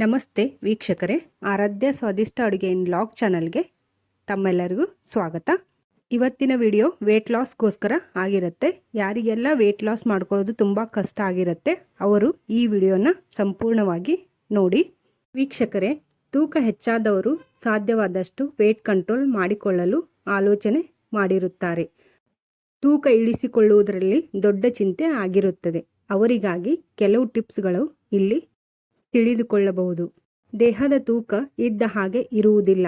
ನಮಸ್ತೆ ವೀಕ್ಷಕರೇ. ಆರಾಧ್ಯ ಸ್ವಾದಿಷ್ಟ ಅಡುಗೆ ಇನ್ ಲಾಗ್ ಚಾನಲ್ಗೆ ತಮ್ಮೆಲ್ಲರಿಗೂ ಸ್ವಾಗತ. ಇವತ್ತಿನ ವಿಡಿಯೋ ವೇಟ್ ಲಾಸ್ಗೋಸ್ಕರ ಆಗಿರುತ್ತೆ. ಯಾರಿಗೆಲ್ಲ ವೆಯ್ಟ್ ಲಾಸ್ ಮಾಡ್ಕೊಳ್ಳೋದು ತುಂಬ ಕಷ್ಟ ಆಗಿರುತ್ತೆ, ಅವರು ಈ ವಿಡಿಯೋನ ಸಂಪೂರ್ಣವಾಗಿ ನೋಡಿ. ವೀಕ್ಷಕರೇ, ತೂಕ ಹೆಚ್ಚಾದವರು ಸಾಧ್ಯವಾದಷ್ಟು ವೆಯ್ಟ್ ಕಂಟ್ರೋಲ್ ಮಾಡಿಕೊಳ್ಳಲು ಆಲೋಚನೆ ಮಾಡಿರುತ್ತಾರೆ. ತೂಕ ಇಳಿಸಿಕೊಳ್ಳುವುದರಲ್ಲಿ ದೊಡ್ಡ ಚಿಂತೆ ಆಗಿರುತ್ತದೆ. ಅವರಿಗಾಗಿ ಕೆಲವು ಟಿಪ್ಸ್ಗಳು ಇಲ್ಲಿ ತಿಳಿದುಕೊಳ್ಳಬಹುದು. ದೇಹದ ತೂಕ ಇದ್ದ ಹಾಗೆ ಇರುವುದಿಲ್ಲ.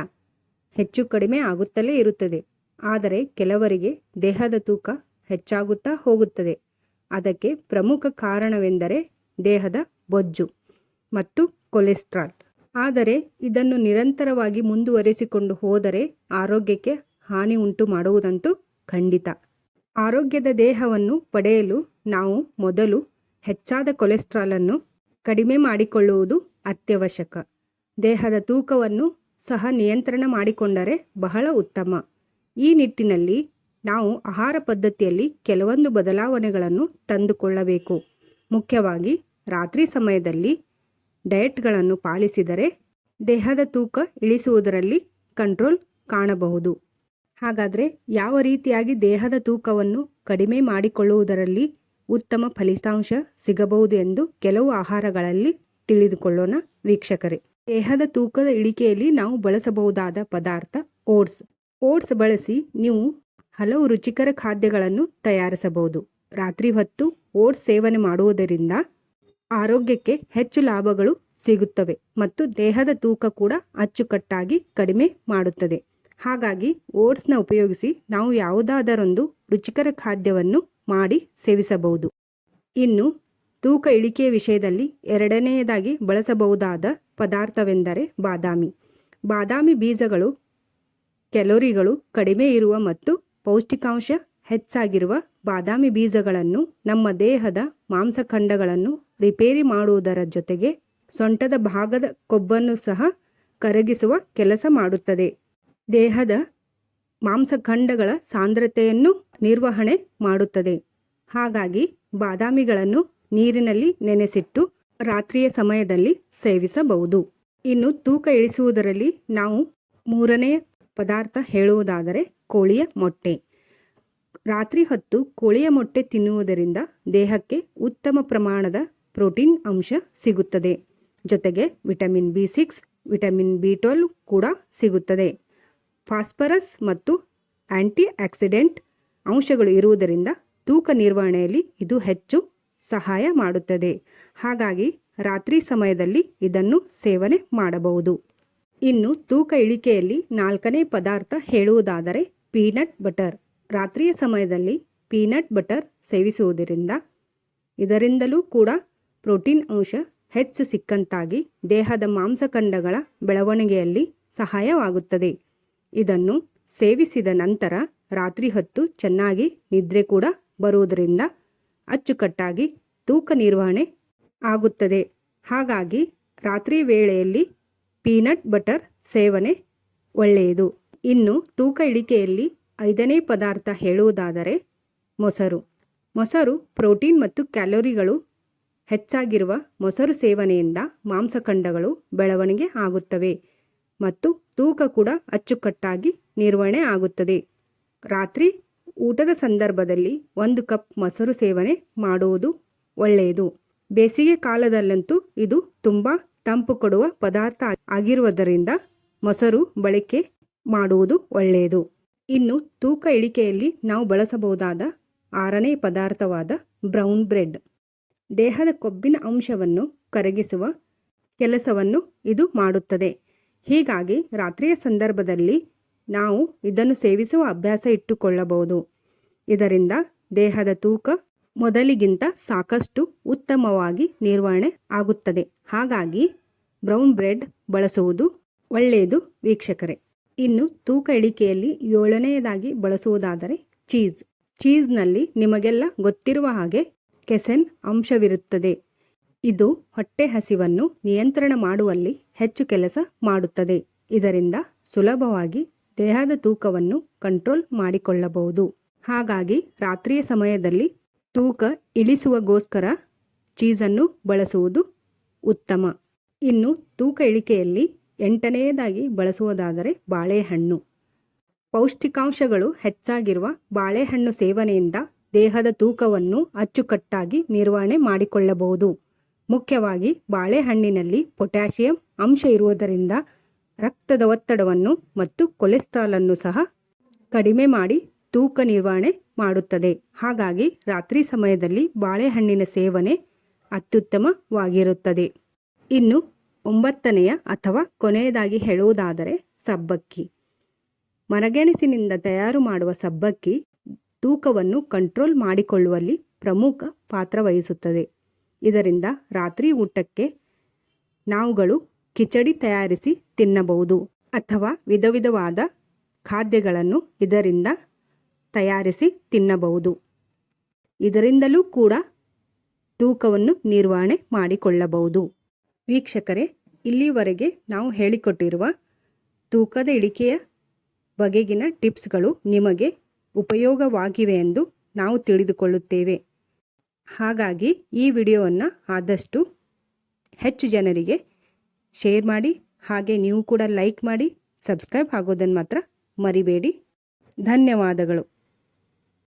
ಹೆಚ್ಚು ಕಡಿಮೆ ಆಗುತ್ತಲೇ ಇರುತ್ತದೆ. ಆದರೆ ಕೆಲವರಿಗೆ ದೇಹದ ತೂಕ ಹೆಚ್ಚಾಗುತ್ತಾ ಹೋಗುತ್ತದೆ. ಅದಕ್ಕೆ ಪ್ರಮುಖ ಕಾರಣವೆಂದರೆ ದೇಹದ ಬೊಜ್ಜು ಮತ್ತು ಕೊಲೆಸ್ಟ್ರಾಲ್. ಆದರೆ ಇದನ್ನು ನಿರಂತರವಾಗಿ ಮುಂದುವರಿಸಿಕೊಂಡು ಹೋದರೆ ಆರೋಗ್ಯಕ್ಕೆ ಹಾನಿ ಉಂಟು ಮಾಡುವುದಂತೂ ಖಂಡಿತ. ಆರೋಗ್ಯದ ದೇಹವನ್ನು ಪಡೆಯಲು ನಾವು ಮೊದಲು ಹೆಚ್ಚಾದ ಕೊಲೆಸ್ಟ್ರಾಲನ್ನು ಕಡಿಮೆ ಮಾಡಿಕೊಳ್ಳುವುದು ಅತ್ಯವಶ್ಯಕ. ದೇಹದ ತೂಕವನ್ನು ಸಹ ನಿಯಂತ್ರಣ ಮಾಡಿಕೊಂಡರೆ ಬಹಳ ಉತ್ತಮ. ಈ ನಿಟ್ಟಿನಲ್ಲಿ ನಾವು ಆಹಾರ ಪದ್ಧತಿಯಲ್ಲಿ ಕೆಲವೊಂದು ಬದಲಾವಣೆಗಳನ್ನು ತಂದುಕೊಳ್ಳಬೇಕು. ಮುಖ್ಯವಾಗಿ ರಾತ್ರಿ ಸಮಯದಲ್ಲಿ ಡಯಟ್ಗಳನ್ನು ಪಾಲಿಸಿದರೆ ದೇಹದ ತೂಕ ಇಳಿಸುವುದರಲ್ಲಿ ಕಂಟ್ರೋಲ್ ಕಾಣಬಹುದು. ಹಾಗಾದರೆ ಯಾವ ರೀತಿಯಾಗಿ ದೇಹದ ತೂಕವನ್ನು ಕಡಿಮೆ ಮಾಡಿಕೊಳ್ಳುವುದರಲ್ಲಿ ಉತ್ತಮ ಫಲಿತಾಂಶ ಸಿಗಬಹುದು ಎಂದು ಕೆಲವು ಆಹಾರಗಳಲ್ಲಿ ತಿಳಿದುಕೊಳ್ಳೋಣ ವೀಕ್ಷಕರೇ. ದೇಹದ ತೂಕದ ಇಳಿಕೆಯಲ್ಲಿ ನಾವು ಬಳಸಬಹುದಾದ ಪದಾರ್ಥ ಓಟ್ಸ್. ಓಟ್ಸ್ ಬಳಸಿ ನೀವು ಹಲವು ರುಚಿಕರ ಖಾದ್ಯಗಳನ್ನು ತಯಾರಿಸಬಹುದು. ರಾತ್ರಿ ಹೊತ್ತು ಓಟ್ಸ್ ಸೇವನೆ ಮಾಡುವುದರಿಂದ ಆರೋಗ್ಯಕ್ಕೆ ಹೆಚ್ಚು ಲಾಭಗಳು ಸಿಗುತ್ತವೆ ಮತ್ತು ದೇಹದ ತೂಕ ಕೂಡ ಅಚ್ಚುಕಟ್ಟಾಗಿ ಕಡಿಮೆ ಮಾಡುತ್ತದೆ. ಹಾಗಾಗಿ ಓಟ್ಸ್ನ ಉಪಯೋಗಿಸಿ ನಾವು ಯಾವುದಾದರೊಂದು ರುಚಿಕರ ಖಾದ್ಯವನ್ನು ಮಾಡಿ ಸೇವಿಸಬಹುದು. ಇನ್ನು, ತೂಕ ಇಳಿಕೆಯ ವಿಷಯದಲ್ಲಿ ಎರಡನೆಯದಾಗಿ ಬಳಸಬಹುದಾದ ಪದಾರ್ಥವೆಂದರೆ ಬಾದಾಮಿ. ಬಾದಾಮಿ ಬೀಜಗಳು ಕ್ಯಾಲೋರಿಗಳು ಕಡಿಮೆ ಇರುವ ಮತ್ತು ಪೌಷ್ಟಿಕಾಂಶ ಹೆಚ್ಚಾಗಿರುವ ಬಾದಾಮಿ ಬೀಜಗಳನ್ನು ನಮ್ಮ ದೇಹದ ಮಾಂಸಖಂಡಗಳನ್ನು ರಿಪೇರಿ ಮಾಡುವುದರ ಜೊತೆಗೆ ಸೊಂಟದ ಭಾಗದ ಕೊಬ್ಬನ್ನು ಸಹ ಕರಗಿಸುವ ಕೆಲಸ ಮಾಡುತ್ತದೆ. ದೇಹದ ಮಾಂಸಖಂಡಗಳ ಸಾಂದ್ರತೆಯನ್ನು ನಿರ್ವಹಣೆ ಮಾಡುತ್ತದೆ. ಹಾಗಾಗಿ ಬಾದಾಮಿಗಳನ್ನು ನೀರಿನಲ್ಲಿ ನೆನೆಸಿಟ್ಟು ರಾತ್ರಿಯ ಸಮಯದಲ್ಲಿ ಸೇವಿಸಬಹುದು. ಇನ್ನು ತೂಕ ಇಳಿಸುವುದರಲ್ಲಿ ನಾವು ಮೂರನೇ ಪದಾರ್ಥ ಹೇಳುವುದಾದರೆ ಕೋಳಿಯ ಮೊಟ್ಟೆ. ರಾತ್ರಿ ಹೊತ್ತು ಕೋಳಿಯ ಮೊಟ್ಟೆ ತಿನ್ನುವುದರಿಂದ ದೇಹಕ್ಕೆ ಉತ್ತಮ ಪ್ರಮಾಣದ ಪ್ರೋಟೀನ್ ಅಂಶ ಸಿಗುತ್ತದೆ. ಜೊತೆಗೆ vitamin B six, vitamin B twelve ಕೂಡ ಸಿಗುತ್ತದೆ. ಫಾಸ್ಫರಸ್ ಮತ್ತು ಆಂಟಿ ಆಕ್ಸಿಡೆಂಟ್ ಅಂಶಗಳು ಇರುವುದರಿಂದ ತೂಕ ನಿರ್ವಹಣೆಯಲ್ಲಿ ಇದು ಹೆಚ್ಚು ಸಹಾಯ ಮಾಡುತ್ತದೆ. ಹಾಗಾಗಿ ರಾತ್ರಿ ಸಮಯದಲ್ಲಿ ಇದನ್ನು ಸೇವನೆ ಮಾಡಬಹುದು. ಇನ್ನು ತೂಕ ಇಳಿಕೆಯಲ್ಲಿ ನಾಲ್ಕನೇ ಪದಾರ್ಥ ಹೇಳುವುದಾದರೆ ಪೀನಟ್ ಬಟರ್. ರಾತ್ರಿಯ ಸಮಯದಲ್ಲಿ ಪೀನಟ್ ಬಟರ್ ಸೇವಿಸುವುದರಿಂದ ಇದರಿಂದಲೂ ಕೂಡ ಪ್ರೋಟೀನ್ ಅಂಶ ಹೆಚ್ಚು ಸಿಕ್ಕಂತಾಗಿ ದೇಹದ ಮಾಂಸಖಂಡಗಳ ಬೆಳವಣಿಗೆಯಲ್ಲಿ ಸಹಾಯವಾಗುತ್ತದೆ. ಇದನ್ನು ಸೇವಿಸಿದ ನಂತರ ರಾತ್ರಿ ಹೊತ್ತು ಚೆನ್ನಾಗಿ ನಿದ್ರೆ ಕೂಡ ಬರುವುದರಿಂದ ಅಚ್ಚುಕಟ್ಟಾಗಿ ತೂಕ ನಿರ್ವಹಣೆ ಆಗುತ್ತದೆ. ಹಾಗಾಗಿ ರಾತ್ರಿ ವೇಳೆಯಲ್ಲಿ ಪೀನಟ್ ಬಟರ್ ಸೇವನೆ ಒಳ್ಳೆಯದು. ಇನ್ನು ತೂಕ ಇಳಿಕೆಯಲ್ಲಿ ಐದನೇ ಪದಾರ್ಥ ಹೇಳುವುದಾದರೆ ಮೊಸರು. ಮೊಸರು ಪ್ರೋಟೀನ್ ಮತ್ತು ಕ್ಯಾಲೋರಿಗಳು ಹೆಚ್ಚಾಗಿರುವ ಮೊಸರು ಸೇವನೆಯಿಂದ ಮಾಂಸಖಂಡಗಳು ಬೆಳವಣಿಗೆ ಆಗುತ್ತವೆ ಮತ್ತು ತೂಕ ಕೂಡ ಅಚ್ಚುಕಟ್ಟಾಗಿ ನಿರ್ವಹಣೆ ಆಗುತ್ತದೆ. ರಾತ್ರಿ ಊಟದ ಸಂದರ್ಭದಲ್ಲಿ ಒಂದು ಕಪ್ ಮೊಸರು ಸೇವನೆ ಮಾಡುವುದು ಒಳ್ಳೆಯದು. ಬೇಸಿಗೆ ಕಾಲದಲ್ಲಂತೂ ಇದು ತುಂಬ ತಂಪು ಕೊಡುವ ಪದಾರ್ಥ ಆಗಿರುವುದರಿಂದ ಮೊಸರು ಬಳಕೆ ಮಾಡುವುದು ಒಳ್ಳೆಯದು. ಇನ್ನು ತೂಕ ಇಳಿಕೆಯಲ್ಲಿ ನಾವು ಬಳಸಬಹುದಾದ ಆರನೇ ಪದಾರ್ಥವಾದ ಬ್ರೌನ್ ಬ್ರೆಡ್. ದೇಹದ ಕೊಬ್ಬಿನ ಅಂಶವನ್ನು ಕರಗಿಸುವ ಕೆಲಸವನ್ನು ಇದು ಮಾಡುತ್ತದೆ. ಹೀಗಾಗಿ ರಾತ್ರಿಯ ಸಂದರ್ಭದಲ್ಲಿ ನಾವು ಇದನ್ನು ಸೇವಿಸುವ ಅಭ್ಯಾಸ ಇಟ್ಟುಕೊಳ್ಳಬಹುದು. ಇದರಿಂದ ದೇಹದ ತೂಕ ಮೊದಲಿಗಿಂತ ಸಾಕಷ್ಟು ಉತ್ತಮವಾಗಿ ನಿರ್ವಹಣೆ ಆಗುತ್ತದೆ. ಹಾಗಾಗಿ ಬ್ರೌನ್ ಬ್ರೆಡ್ ಬಳಸುವುದು ಒಳ್ಳೆಯದು ವೀಕ್ಷಕರೇ. ಇನ್ನು ತೂಕ ಇಳಿಕೆಯಲ್ಲಿ ಏಳನೆಯದಾಗಿ ಬಳಸುವುದಾದರೆ ಚೀಸ್. ಚೀಸ್ನಲ್ಲಿ ನಿಮಗೆಲ್ಲ ಗೊತ್ತಿರುವ ಹಾಗೆ ಕೆಸೆನ್ ಅಂಶವಿರುತ್ತದೆ. ಇದು ಹೊಟ್ಟೆ ಹಸಿವನ್ನು ನಿಯಂತ್ರಣ ಮಾಡುವಲ್ಲಿ ಹೆಚ್ಚು ಕೆಲಸ ಮಾಡುತ್ತದೆ. ಇದರಿಂದ ಸುಲಭವಾಗಿ ದೇಹದ ತೂಕವನ್ನು ಕಂಟ್ರೋಲ್ ಮಾಡಿಕೊಳ್ಳಬಹುದು. ಹಾಗಾಗಿ ರಾತ್ರಿಯ ಸಮಯದಲ್ಲಿ ತೂಕ ಇಳಿಸುವಗೋಸ್ಕರ ಚೀಸನ್ನು ಬಳಸುವುದು ಉತ್ತಮ. ಇನ್ನು ತೂಕ ಇಳಿಕೆಯಲ್ಲಿ ಎಂಟನೆಯದಾಗಿ ಬಳಸುವುದಾದರೆ ಬಾಳೆಹಣ್ಣು. ಪೌಷ್ಟಿಕಾಂಶಗಳು ಹೆಚ್ಚಾಗಿರುವ ಬಾಳೆಹಣ್ಣು ಸೇವನೆಯಿಂದ ದೇಹದ ತೂಕವನ್ನು ಅಚ್ಚುಕಟ್ಟಾಗಿ ನಿರ್ವಹಣೆ ಮಾಡಿಕೊಳ್ಳಬಹುದು. ಮುಖ್ಯವಾಗಿ ಬಾಳೆಹಣ್ಣಿನಲ್ಲಿ ಪೊಟ್ಯಾಷಿಯಂ ಅಂಶ ಇರುವುದರಿಂದ ರಕ್ತದ ಒತ್ತಡವನ್ನು ಮತ್ತು ಕೊಲೆಸ್ಟ್ರಾಲನ್ನು ಸಹ ಕಡಿಮೆ ಮಾಡಿ ತೂಕ ನಿರ್ವಹಣೆ ಮಾಡುತ್ತದೆ. ಹಾಗಾಗಿ ರಾತ್ರಿ ಸಮಯದಲ್ಲಿ ಬಾಳೆಹಣ್ಣಿನ ಸೇವನೆ ಅತ್ಯುತ್ತಮವಾಗಿರುತ್ತದೆ. ಇನ್ನು ಒಂಬತ್ತನೆಯ ಅಥವಾ ಕೊನೆಯದಾಗಿ ಹೇಳುವುದಾದರೆ ಸಬ್ಬಕ್ಕಿ. ಮರಗೆಣಸಿನಿಂದ ತಯಾರು ಮಾಡುವ ಸಬ್ಬಕ್ಕಿ ತೂಕವನ್ನು ಕಂಟ್ರೋಲ್ ಮಾಡಿಕೊಳ್ಳುವಲ್ಲಿ ಪ್ರಮುಖ ಪಾತ್ರ ವಹಿಸುತ್ತದೆ. ಇದರಿಂದ ರಾತ್ರಿ ಊಟಕ್ಕೆ ನಾವುಗಳು ಕಿಚಡಿ ತಯಾರಿಸಿ ತಿನ್ನಬಹುದು ಅಥವಾ ವಿಧ ವಿಧವಾದ ಖಾದ್ಯಗಳನ್ನು ಇದರಿಂದ ತಯಾರಿಸಿ ತಿನ್ನಬಹುದು. ಇದರಿಂದಲೂ ಕೂಡ ತೂಕವನ್ನು ನಿರ್ವಹಣೆ ಮಾಡಿಕೊಳ್ಳಬಹುದು. ವೀಕ್ಷಕರೇ, ಇಲ್ಲಿವರೆಗೆ ನಾವು ಹೇಳಿಕೊಟ್ಟಿರುವ ತೂಕದ ಇಳಿಕೆಯ ಬಗೆಗಿನ ಟಿಪ್ಸ್ಗಳು ನಿಮಗೆ ಉಪಯೋಗವಾಗಿವೆ ಎಂದು ನಾವು ತಿಳಿದುಕೊಳ್ಳುತ್ತೇವೆ. ಹಾಗಾಗಿ ಈ ವಿಡಿಯೋವನ್ನು ಆದಷ್ಟು ಹೆಚ್ಚು ಜನರಿಗೆ ಶೇರ್ ಮಾಡಿ ಹಾಗೆ ನೀವು ಕೂಡ ಲೈಕ್ ಮಾಡಿ ಸಬ್ಸ್ಕ್ರೈಬ್ ಆಗೋದನ್ನು ಮಾತ್ರ ಮರಿಬೇಡಿ. ಧನ್ಯವಾದಗಳು.